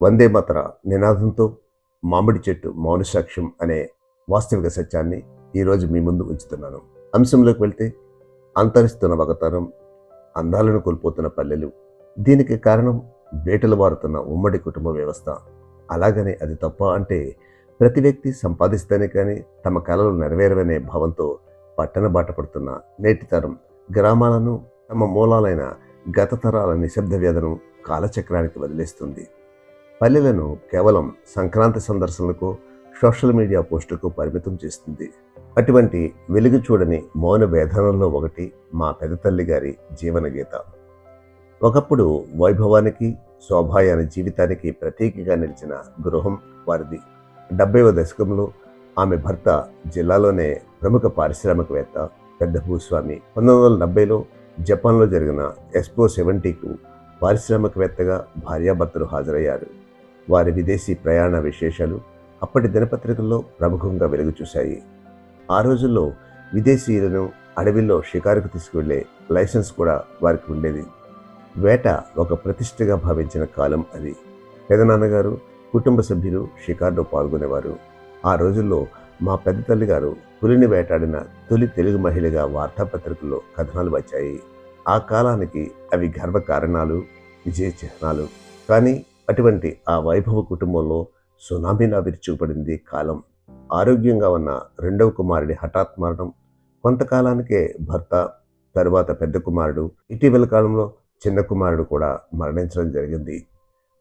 వందే మాతర నినాదంతో మామిడి చెట్టు మౌన సాక్ష్యం అనే వాస్తవిక సత్యాన్ని ఈరోజు మీ ముందు ఉంచుతున్నాను. అంశంలోకి వెళ్తే అంతరిస్తున్న వగతరం అందాలను కోల్పోతున్న పల్లెలు దీనికి కారణం వేటలు వారుతున్న ఉమ్మడి కుటుంబ వ్యవస్థ. అలాగనే అది తప్ప అంటే ప్రతి వ్యక్తి సంపాదిస్తేనే కానీ తమ కళలు నెరవేరవనే భావంతో పట్టణ బాట పడుతున్న నేటి తరం గ్రామాలను తమ మూలాలైన గత తరాల నిశ్శబ్ద వ్యధను కాలచక్రానికి వదిలేస్తుంది. పల్లెలను కేవలం సంక్రాంతి సందర్శనలకు సోషల్ మీడియా పోస్టుకు పరిమితం చేస్తుంది. అటువంటి వెలుగు చూడని మౌన వేదనల్లో ఒకటి మా పెద్దతల్లి గారి జీవన గీత ఒకప్పుడు వైభవానికి శోభాయాన జీవితానికి ప్రతీకగా నిలిచిన గృహం వారిది. డెబ్బైవ దశకంలో ఆమె భర్త జిల్లాలోనే ప్రముఖ పారిశ్రామికవేత్త పెద్ద భూస్వామి. పంతొమ్మిది వందల డెబ్బైలో జపాన్లో జరిగిన ఎస్పో సెవెంటీకు పారిశ్రామికవేత్తగా భార్యాభర్తలు హాజరయ్యారు. వారి విదేశీ ప్రయాణ విశేషాలు అప్పటి దినపత్రికల్లో ప్రముఖంగా వెలుగు చూశాయి ఆ రోజుల్లో విదేశీయులను అడవిలో షికారుకు తీసుకువెళ్ళే లైసెన్స్ కూడా వారికి ఉండేది. వేట ఒక ప్రతిష్టగా భావించిన కాలం అది. పెదనాన్నగారు కుటుంబ సభ్యులు షికారులో పాల్గొనేవారు. ఆ రోజుల్లో మా పెద్ద తల్లి గారు పులిని వేటాడిన తొలి తెలుగు మహిళగా వార్తాపత్రికల్లో కథనాలు వచ్చాయి ఆ కాలానికి అవి గర్వ కారణాలు విజయ చిహ్నాలు. కానీ అటువంటి ఆ వైభవ కుటుంబంలో సునామీలా విరుచుకుపడింది కాలం. ఆరోగ్యంగా ఉన్న రెండవ కుమారుడి హఠాత్ మరణం కొంతకాలానికే భర్త తరువాత పెద్ద కుమారుడు ఇటీవల కాలంలో చిన్న కుమారుడు కూడా మరణించడం జరిగింది.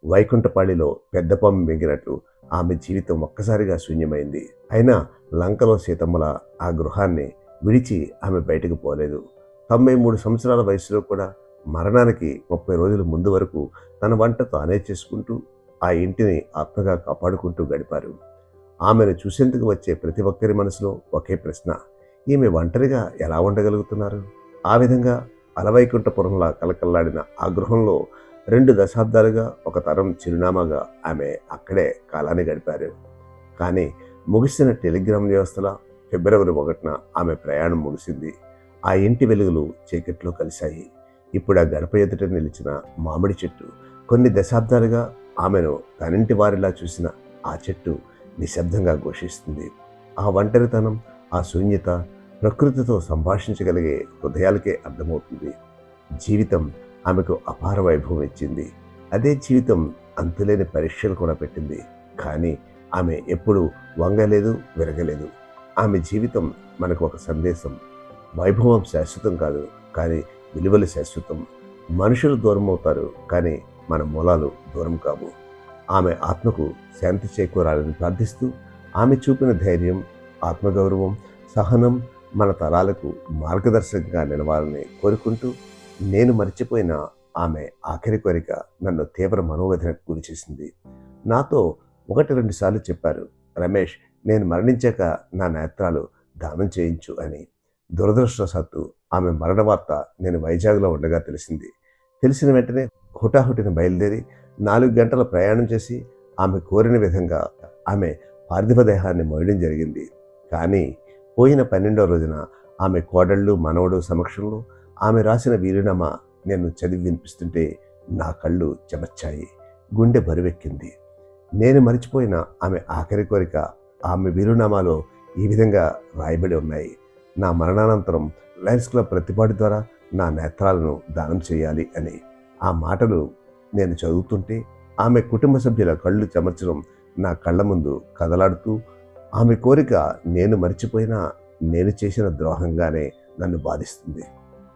వైకుంఠపాళిలో పెద్ద పాము మింగినట్లు ఆమె జీవితం ఒక్కసారిగా శూన్యమైంది. అయినా లంకలో సీతమ్మల ఆ గృహాన్ని విడిచి ఆమె బయటకు పోలేదు. తొంభై మూడు సంవత్సరాల వయసులో కూడా మరణానికి ముప్పై రోజుల ముందు వరకు తన వంట తానే చేసుకుంటూ ఆ ఇంటిని ఆత్మగా కాపాడుకుంటూ గడిపారు. ఆమెను చూసేందుకు వచ్చే ప్రతి ఒక్కరి మనసులో ఒకే ప్రశ్న ఈమె ఒంటరిగా ఎలా ఉండగలుగుతున్నారు? ఆ విధంగా అలవైకుంఠపురంలా కలకల్లాడిన ఆ గృహంలో రెండు దశాబ్దాలుగా ఒక తరం చిరునామాగా ఆమె అక్కడే కాలాన్ని గడిపారు. కానీ ముగిసిన టెలిగ్రామ్ వ్యవస్థల ఫిబ్రవరి ఒకటిన ఆమె ప్రయాణం ముగిసింది. ఆ ఇంటి వెలుగులు చీకట్లో కలిశాయి. ఇప్పుడు ఆ గడప ఎదుట నిలిచిన మామిడి చెట్టు కొన్ని దశాబ్దాలుగా ఆమెను తనింటి వారిలా చూసిన ఆ చెట్టు నిశ్శబ్దంగా ఘోషిస్తుంది. ఆ ఒంటరితనం ఆ శూన్యత ప్రకృతితో సంభాషించగలిగే హృదయాలకే అర్థమవుతుంది. జీవితం ఆమెకు అపార వైభవం ఇచ్చింది. అదే జీవితం అంతులేని పరీక్షలు కూడా పెట్టింది. కానీ ఆమె ఎప్పుడూ వంగలేదు విరగలేదు. ఆమె జీవితం మనకు ఒక సందేశం. వైభవం శాశ్వతం కాదు. కానీ విలువలు శాశ్వతం. మనుషులు దూరం అవుతారు కానీ మన మూలాలు దూరం కావు. ఆమె ఆత్మకు శాంతి చేకూరాలని ప్రార్థిస్తూ ఆమె చూపిన ధైర్యం ఆత్మగౌరవం సహనం మన తరాలకు మార్గదర్శకంగా నిలవాలని కోరుకుంటూ నేను మర్చిపోయిన ఆమె ఆఖరి కోరిక నన్ను తీవ్ర మనోవేదనకు గురిచేసింది నాతో ఒకటి రెండు సార్లు చెప్పారు రమేష్ నేను మరణించాక నా నేత్రాలు దానం చేయించు అని. దురదృష్టవశాత్తు ఆమె మరణ వార్త నేను వైజాగ్లో ఉండగా తెలిసింది. తెలిసిన వెంటనే హుటాహుటిన బయలుదేరి నాలుగు గంటల ప్రయాణం చేసి ఆమె కోరిన విధంగా ఆమె పార్థివ దేహాన్ని మోయడం జరిగింది. కానీ పోయిన పన్నెండవ రోజున ఆమె కోడళ్ళు మనవడు సమక్షంలో ఆమె రాసిన వీలునామా నేను చదివి వినిపిస్తుంటే నా కళ్ళు చెమర్చాయి గుండె బరువెక్కింది. నేను మరిచిపోయిన ఆమె ఆఖరి కోరిక ఆమె వీరునామాలో ఈ విధంగా రాయబడి ఉన్నాయి. నా మరణానంతరం లయన్స్ క్లబ్ ప్రతిపాటి ద్వారా నా నేత్రాలను దానం చేయాలి అని ఆ మాటలు నేను చదువుతుంటే ఆమె కుటుంబ సభ్యుల కళ్ళు చెమర్చడం నా కళ్ళ ముందు కదలాడుతూ ఆమె కోరిక నేను మర్చిపోయినా నేను చేసిన ద్రోహంగానే నన్ను బాధిస్తుంది.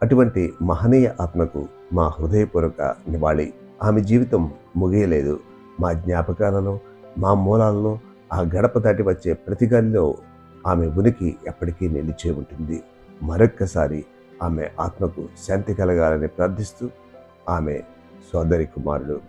అటువంటి మహనీయ ఆత్మకు మా హృదయపూర్వక నివాళి. ఆమె జీవితం ముగియలేదు. మా జ్ఞాపకాలలో మా మూలాలలో ఆ గడప దాటి వచ్చే ప్రతి గదిలో ఆమె ఉనికి ఎప్పటికీ నిలిచే ఉంటుంది. మరొక్కసారి ఆమె ఆత్మకు శాంతి కలగాలని ప్రార్థిస్తూ ఆమె సోదరి కుమారుడు.